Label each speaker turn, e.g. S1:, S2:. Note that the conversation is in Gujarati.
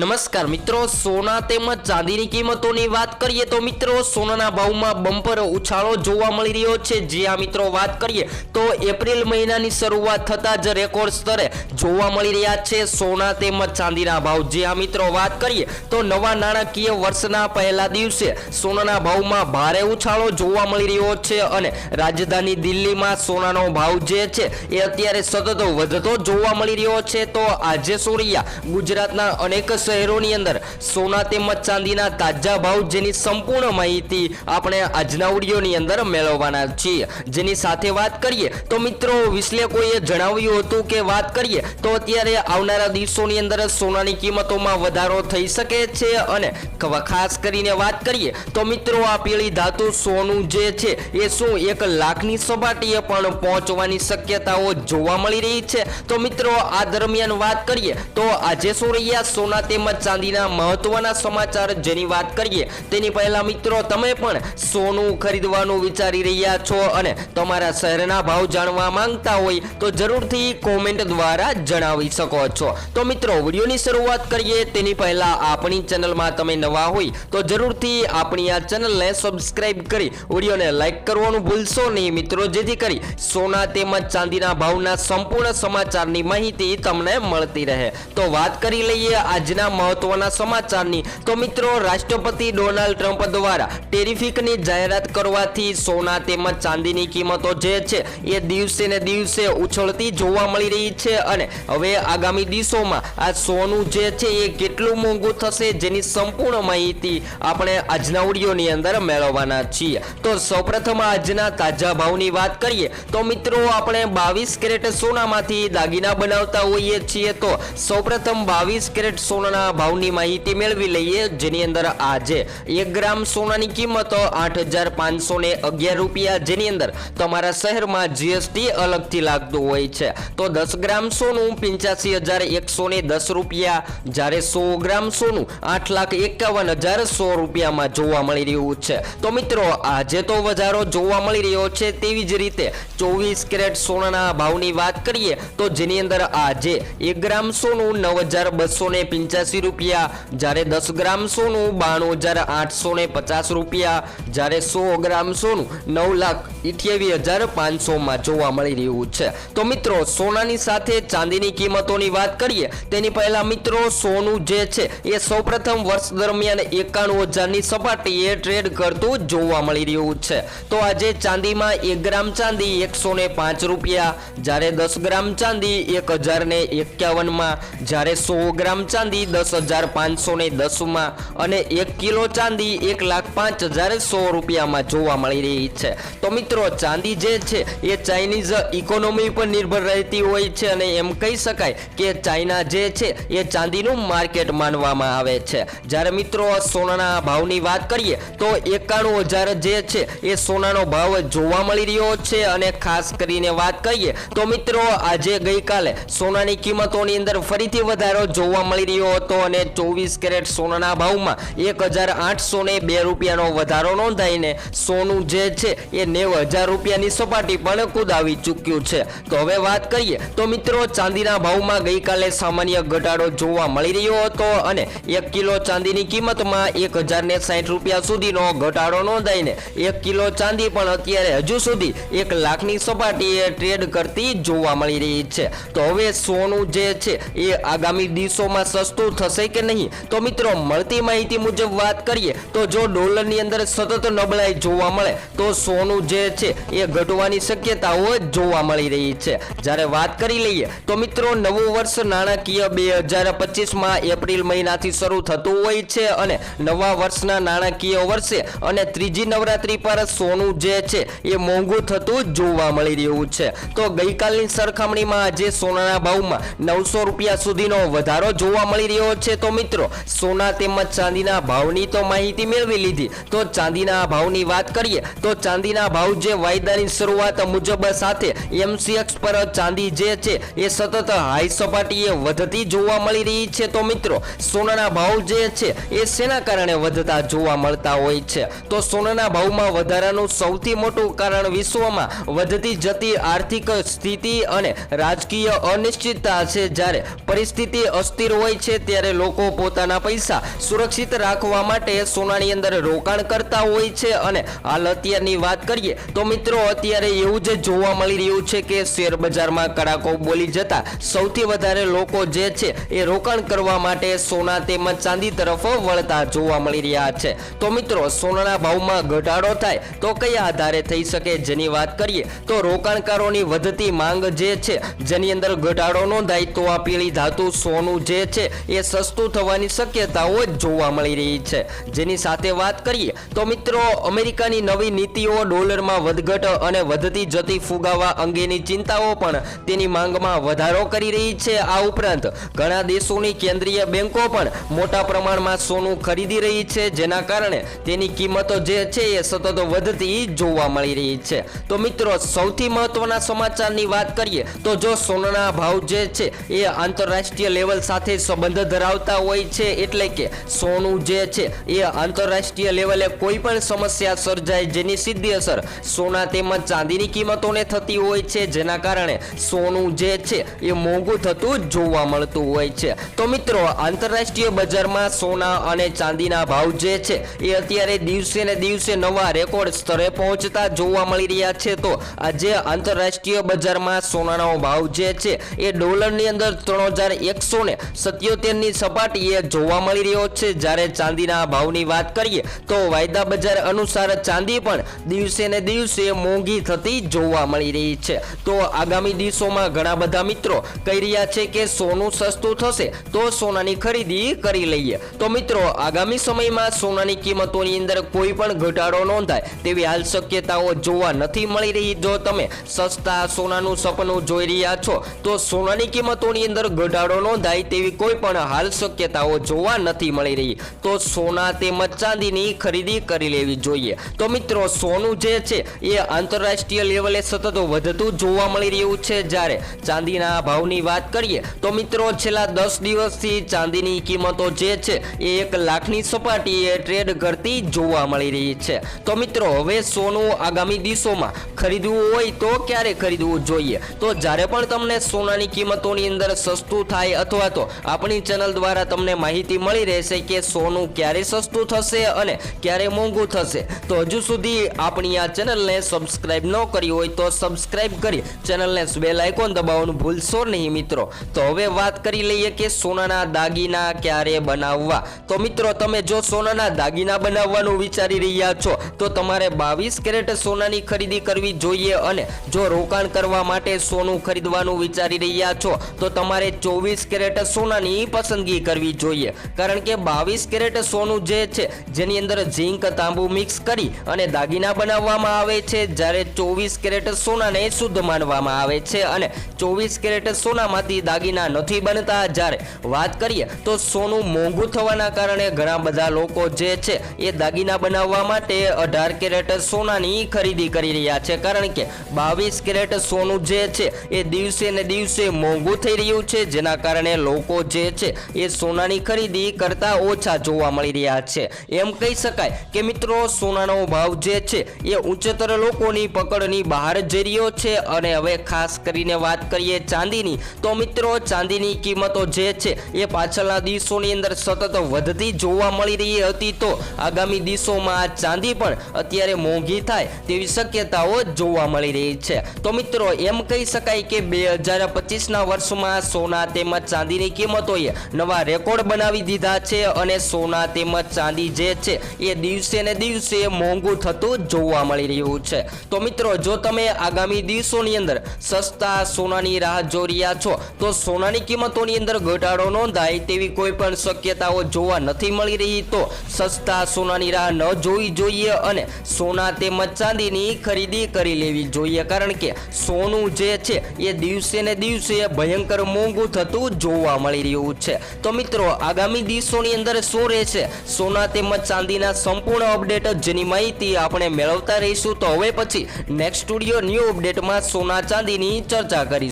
S1: નમસ્કાર મિત્રો, સોના તેમજ ચાંદીની કિંમતોની વાત કરીએ તો મિત્રો, સોનાના ભાવમાં બમ્પર ઉછાળો જોવા મળી રહ્યો છે. જે આ મિત્રો વાત કરીએ તો એપ્રિલ મહિનાની શરૂઆત થતાં જ રેકોર્ડ સ્તરે જોવા મળી રહ્યા છે. સોના તેમજ ચાંદીના ભાવ જે આ મિત્રો વાત કરીએ તો નવા નાણાકીય વર્ષના પહેલા દિવસે સોનાના ભાવમાં ભારે ઉછાળો જોવા મળી રહ્યો છે અને રાજધાની દિલ્હીમાં સોનાનો ભાવ જે છે એ અત્યારે સતત વધતો જોવા મળી રહ્યો છે. તો આજે સૂર્યા ગુજરાતના અનેક શહેરોની અંદર સોના તેમજ ચાંદીના તાજા ભાવ જેની સંપૂર્ણ માહિતી આપણે આજના ઓડિયોની અંદર મેળવવાના છીએ. જેની સાથે વાત કરીએ તો મિત્રો વિશ્લેષકોએ જણાવ્યું હતું કે વાત કરીએ તો અત્યારે આવનારા દિવસોની અંદર સોનાની કિંમતોમાં વધારો થઈ શકે છે અને ખાસ કરીને વાત કરીએ તો મિત્રો આ પીળી ધાતુ સોનું જે છે એ શું એક લાખની સપાટીએ પણ પહોંચવાની શક્યતાઓ જોવા મળી રહી છે? તો મિત્રો આ દરમિયાન વાત કરીએ તો આજે શું રહ્યા? સોના તેમજ ચાંદીના મહત્વના સમાચાર જેની વાત કરીએ, તેની પહેલા મિત્રો તમે પણ સોનું ખરીદવાનું વિચારી રહ્યા છો અને તમારા શહેરના ભાવ જાણવા માંગતા હોય તો જરૂરથી કોમેન્ટ દ્વારા જણાવી શકો છો. તો મિત્રો, વિડીયોની શરૂઆત કરીએ. તેની પહેલા આપણી ચેનલમાં તમે નવા હોય તો જરૂરથી આપણી આ ચેનલને સબસ્ક્રાઇબ કરી વિડીયોને લાઈક કરવાનું ભૂલશો નહીં. મિત્રો, જેથી કરી સોના તેમજ ચાંદીના ભાવના સંપૂર્ણ સમાચારની માહિતી તમને મળતી રહે. તો વાત કરી લઈએ આજના મહત્વના સમાચારની. તો મિત્રો, રાષ્ટ્રપતિ ડોનાલ્ડ ટ્રમ્પ દ્વારા ટેરિફિકની જાહેરાત કરવાથી સોના તેમજ ચાંદીની કિંમતો જે છે, એ દિવસે ને દિવસે ઉછળતી જોવા મળી રહી છે અને હવે આગામી દિવસોમાં આ સોનું જે છે, એ કેટલું મોંઘું થશે જેની સંપૂર્ણ માહિતી આપણે આજના ઓડિયોની અંદર મેળવવાના છીએ. તો સૌપ્રથમ આજના તાજા ભાવની વાત કરીએ, તો મિત્રો, આપણે બાવીસ કેરેટ સોનામાંથી દાગીના બનાવતા હોઈએ છીએ. તો સૌપ્રથમ બાવીસ કેરેટ સોનાના ભાવની માહિતી મેળવી લઈએ, જેની અંદર આજે એક ગ્રામ સોનાની કિંમત આઠ હજાર પાંચસો ને અગિયાર રૂપિયા, જેની અંદર તમારા શહેરમાં જીએસટી અલગથી લાગતું હોય છે. તો દસ ગ્રામ સોનું પંચ્યાસી હજાર એકસો ને દસ રૂપિયા, જ્યારે સો ગ્રામ સોનું આઠ લાખ એકાવન હજાર સો રૂપિયામાં જોવા મળી રહ્યું છે. તો મિત્રો, આજે તો વધારો જોવા મળી રહ્યો છે તેવી જ રીતે ચોવીસ કેરેટ સોનાના ભાવની વાત કરીએ, તો જેની અંદર આજે એક ગ્રામ સોનું નવ હજાર બસો ને પંચ્યાસી રૂપિયા. જ્યારે દસ ગ્રામ સોનું, બાણું હજાર આઠસો ને પચાસ રૂપિયા. જ્યારે સો ગ્રામ સોનું, નવ લાખ ઇઠ્યાવી હજાર પાંચસોમાં જોવા મળી રહ્યું છે. તો મિત્રો, સોનાની સાથે ચાંદીની કિંમતોની વાત કરીએ, તેની પહેલાં મિત્રો, સોનું જે છે, એ સૌપ્રથમ વર્ષ દરમિયાન એકાણું હજારની સપાટીએ ટ્રેડ કરતું જોવા મળી રહ્યું છે. તો આજે ચાંદીમાં એક ગ્રામ ચાંદી એકસો ને પાંચ રૂપિયા. જ્યારે દસ ગ્રામ ચાંદી એક હજાર ને એકાવનમાં. જ્યારે સો ગ્રામ ચાંદી દસ હજાર પાંચસો ને દસમાં અને એક કિલો ચાંદી એક લાખ પાંચ હજાર સો રૂપિયામાં જોવા મળી રહી છે. તો મિત્રો, ચાંદી જે છે, એ ચાઇનીઝ ઇકોનોમી પર નિર્ભર રહેતી હોય છે અને એમ કહી શકાય કે ચાઇના જે છે, એ ચાંદીનું માર્કેટ માનવામાં આવે છે. જ્યારે મિત્રો સોનાના ભાવની વાત કરીએ, તો એકાણું હજાર જે છે, એ સોનાનો ભાવ જોવા મળી રહ્યો છે અને ખાસ કરીને વાત કરીએ, તો મિત્રો, આજે ગઈકાલે સોનાની કિંમતોની અંદર ફરીથી વધારો જોવા મળી રહ્યો હતો અને ચોવીસ કેરેટ સોનાના ભાવમાં એક હજાર આઠસો ને બે રૂપિયાનો વધારો નોંધાઈને સોનું જે છે એ નેવ હજાર રૂપિયાની સપાટી પણ કુદાવી ચૂક્યું છે. તો હવે વાત કરીએ, તો મિત્રો ચાંદીના ભાવમાં ગઈકાલે સામાન્ય ઘટાડો જોવા મળી રહ્યો હતો અને એક કિલો ચાંદીની કિંમતમાં એક હજાર ને સાઠ રૂપિયા સુધીનો ઘટાડો નોંધાઈને એક કિલો ચાંદી પણ અત્યારે હજુ સુધી એક લાખની સપાટીએ ટ્રેડ કરતી જોવા મળી રહી છે. તો હવે સોનું જે છે એ આગામી દિવસોમાં સસ્તું થશે કે નહીં? તો મિત્રો, મળતી માહિતી મુજબ વાત કરીએ, તો જો ડોલરની અંદર સતત નબળાઈ જોવા મળે, તો સોનું જે છે એ ઘટવાની શક્યતાઓ જોવા મળી રહી છે. જ્યારે વાત કરી લઈએ, તો મિત્રો, નવું વર્ષ નાણાકીય બે હજાર પચીસમાં એપ્રિલ મહિનાથી શરૂ થતું હોય છે અને નવા વર્ષના નાણાકીય વર્ષે અને ત્રીજી નવરાત્રી પર સોનું જે છે એ મોંઘું થતું જોવા મળી રહ્યું છે. તો ગઈકાલની સરખામણીમાં આજે સોનાના ભાવમાં નવસો રૂપિયા સુધીનો વધારો જોવા મળી રહ્યો છે તો મિત્રો, સોના તેમજ ચાંદીના ભાવની તો માહિતી મેળવી લીધી. તો ચાંદીના ભાવની વાત કરીએ, તો ચાંદીના ભાવ જે વાયદાની શરૂઆત મુજબ સાથે એમસીએક્સ પર ચાંદી જે છે, એ સતત હાઈ સપાટીએ વધતી જોવા મળી રહી છે. તો મિત્રો, સોનાના ભાવ જે છે, એ શેના કારણે વધતા જોવા મળતા હોય છે? તો સોનાના ભાવમાં વધારાનું સૌથી મોટું કારણ વિશ્વમાં વધતી જતી આર્થિક સ્થિતિ અને રાજકીય અનિશ્ચિતતા છે. જ્યારે પરિસ્થિતિ અસ્થિર હોય છે અત્યારે લોકો પોતાના પૈસા સુરક્ષિત રાખવા માટે સોનાની અંદર રોકાણ કરતા હોય છે. અને હાલ અત્યારની વાત કરીએ તો મિત્રો અત્યારે એવું જ જોવા મળી રહ્યું છે કે શેર બજારમાં કડાકો બોલી જતા સૌથી વધારે લોકો જે છે એ રોકાણ કરવા માટે સોના તેમજ ચાંદી તરફ વળતા જોવા મળી રહ્યા છે. તો મિત્રો સોનાના ભાવમાં ઘટાડો થાય તો કયા આધારે થઈ શકે જેની વાત કરીએ તો રોકાણકારોની વધતી માંગ જે છે જેની અંદર ઘટાડો નોંધાય તો આ પીળી ધાતુ સોનું જે છે એ સસ્તું થવાની શક્યતાઓ જોવા મળી રહી છે. જેની સાથે વાત કરીએ, તો મિત્રો, અમેરિકાની નવી નીતિઓ ડોલરમાં વધઘટ અને વધતી જતી ફુગાવા અંગેની ચિંતાઓ પણ તેની માંગમાં વધારો કરી રહી છે. આ ઉપરાંત, ઘણા દેશોની કેન્દ્રીય બેંકો પણ મોટા પ્રમાણમાં સોનું ખરીદી રહી છે, જેના કારણે તેની કિંમતો જે છે એ સતત વધતી જોવા મળી રહી છે. તો મિત્રો, સૌથી મહત્વના સમાચારની વાત કરીએ, તો જો સોનાના ભાવ જે છે એ આંતરરાષ્ટ્રીય લેવલ સાથે સંબંધ ધરાવતા હોય છે એટલે કે સોનું જે છે એ આંતરરાષ્ટ્રીય લેવલે કોઈ પણ સમસ્યા સર્જાય જેની સીધી અસર સોના તેમજ ચાંદીની કિંમતોને થતી હોય છે. જેના કારણે સોનું જે છે એ મોંઘું થતું જોવા મળતું હોય છે. તો મિત્રો, આંતરરાષ્ટ્રીય બજારમાં સોના અને ચાંદીના ભાવ જે છે એ અત્યારે દિવસે ને દિવસે નવા રેકોર્ડ સ્તરે પહોંચતા જોવા મળી રહ્યા છે. તો આજે આંતરરાષ્ટ્રીય બજારમાં સોનાનો ભાવ જે છે એ ડોલરની અંદર ત્રણ હજાર એકસો ને સત્યોતેરની સપાટીએ જોવા મળી રહ્યો છે. જ્યારે ચાંદીના ભાવની વાત કરીએ, તો વાયદા બજાર અનુસાર ચાંદી પણ દિવસે ને દિવસે મોંઘી થતી જોવા મળી રહી છે. તો આગામી દિવસોમાં ઘણા બધા મિત્રો કહી રહ્યા છે કે સોનું સસ્તું થશે, તો સોનાની ખરીદી કરી લઈએ. તો મિત્રો, આગામી સમયમાં સોનાની કિંમતોની અંદર કોઈ પણ ઘટાડો નોંધાય તેવી હાલ શક્યતાઓ જોવા નથી મળી રહી. જો તમે સસ્તા સોનાનું સપનું જોઈ રહ્યા છો, તો સોનાની કિંમતોની અંદર ઘટાડો નોંધાય તેવી કોઈ પણ હાલ શક્યતાઓ જોવા નથી મળી રહી. તો સોના તેમજ ચાંદીની ખરીદી કરી લેવી જોઈએ. તો મિત્રો, સોનું જે છે એ આંતરરાષ્ટ્રીય લેવલે સતત વધતું જોવા મળી રહ્યું છે. જ્યારે ચાંદીના ભાવની વાત કરીએ, તો મિત્રો, છેલ્લા દસ દિવસથી ચાંદીની કિંમતો જે છે એ એક લાખની સપાટીએ ટ્રેડ કરતી જોવા મળી રહી છે. તો મિત્રો, હવે સોનું આગામી દિવસોમાં ખરીદવું હોય તો ક્યારે ખરીદવું જોઈએ? તો જ્યારે પણ તમને સોનાની કિંમતોની અંદર સસ્તું થાય અથવા તો આપણી ચેનલ દ્વારા તમને માહિતી મળી રહેશે કે સોનું ક્યારે સસ્તું થશે અને ક્યારે મોંઘું થશે. તો હજુ સુધી આપણી આ ચેનલને સબસ્ક્રાઇબ ન કરી હોય તો સબસ્ક્રાઇબ કરી ચેનલને બેલ આઇકોન દબાવવાનું ભૂલશો નહીં મિત્રો. તો હવે વાત કરી લઈએ કે સોનાના દાગીના ક્યારે બનાવવા. તો મિત્રો, તમે જો સોનાના દાગીના બનાવવાનું વિચારી રહ્યા છો, તો તમારે બાવીસ કેરેટ સોનાની ખરીદી કરવી જોઈએ અને જો રોકાણ કરવા માટે સોનું ખરીદવાનું વિચારી રહ્યા છો, તો તમારે ચોવીસ કેરેટ સોનાની પસંદગી કરવી જોઈએ. કારણ કે બાવીસ કેરેટ સોનું જે છે, જેની અંદર ઝીંક, તાંબુ મિક્સ કરી અને દાગીના બનાવવામાં આવે છે, જ્યારે ચોવીસ કેરેટ સોનાને શુદ્ધ માનવામાં આવે છે અને ચોવીસ કેરેટ સોનામાંથી દાગીના નથી બનતા. જ્યારે વાત કરીએ તો સોનું મોંઘું થવાના કારણે ઘણા બધા લોકો જે છે, એ દાગીના બનાવવા માટે અઢાર કેરેટ સોનાની ખરીદી કરી રહ્યા છે. કારણ કે બાવીસ કેરેટ સોનું જે છે, એ દિવસે ને દિવસે મોંઘું થઈ રહ્યું છે, જેના કારણે લોકો જે છે એ સોનાની ખરીદી કરતા ઓછા જોવા મળી રહ્યા છે. એમ કહી શકાય કે મિત્રો, સોનાનો ભાવ જે છે એ ઉચ્ચતર લોકોની પકડની બહાર જઈ રહ્યો છે અને હવે ખાસ કરીને વાત કરીએ ચાંદીની, તો મિત્રો, ચાંદીની કિંમતો જે છે એ પાછળના દિવસોની અંદર સતત વધતી જોવા મળી રહી હતી. તો આગામી દિવસોમાં ચાંદી પણ અત્યારે મોંઘી થાય તેવી શક્યતાઓ જોવા મળી રહી છે. તો મિત્રો, એમ કહી શકાય કે બે હજાર પચીસના વર્ષમાં સોના તેમજ ચાંદીની કિંમતોએ નવા રેકોર્ડ બનાવી દીધા છે અને સોના તેમજ ચાંદી જે છે એ દિવસે ને દિવસે મોંઘું થતું જોવા મળી રહ્યું છે. તો મિત્રો, જો તમે આગામી દિવસોની અંદર સસ્તા સોનાની રાહ જોઈ રહ્યા છો, તો સોનાની કિંમતોની અંદર ઘટાડો નોંધાય તેવી કોઈ પણ શક્યતાઓ જોવા નથી મળી રહી, તો સસ્તા સોનાની રાહ ન જોવી જોઈએ અને સોના તેમજ ચાંદીની ખરીદી કરી લેવી જોઈએ. કારણ કે સોનું જે છે એ દિવસે ને દિવસે ભયંકર મોંઘું થતું જોવા મળી રહ્યું છે. તો મિત્રો, આગામી દિવસોની અંદર શું રહેશે? સોના તેમજ ચાંદીના સંપૂર્ણ અપડેટ જેની માહિતી આપણે મેળવતા રહીશું. તો હવે પછી નેક્સ્ટ સ્ટુડિયો ન્યૂ અપડેટમાં સોના ચાંદીની ચર્ચા કરીશું.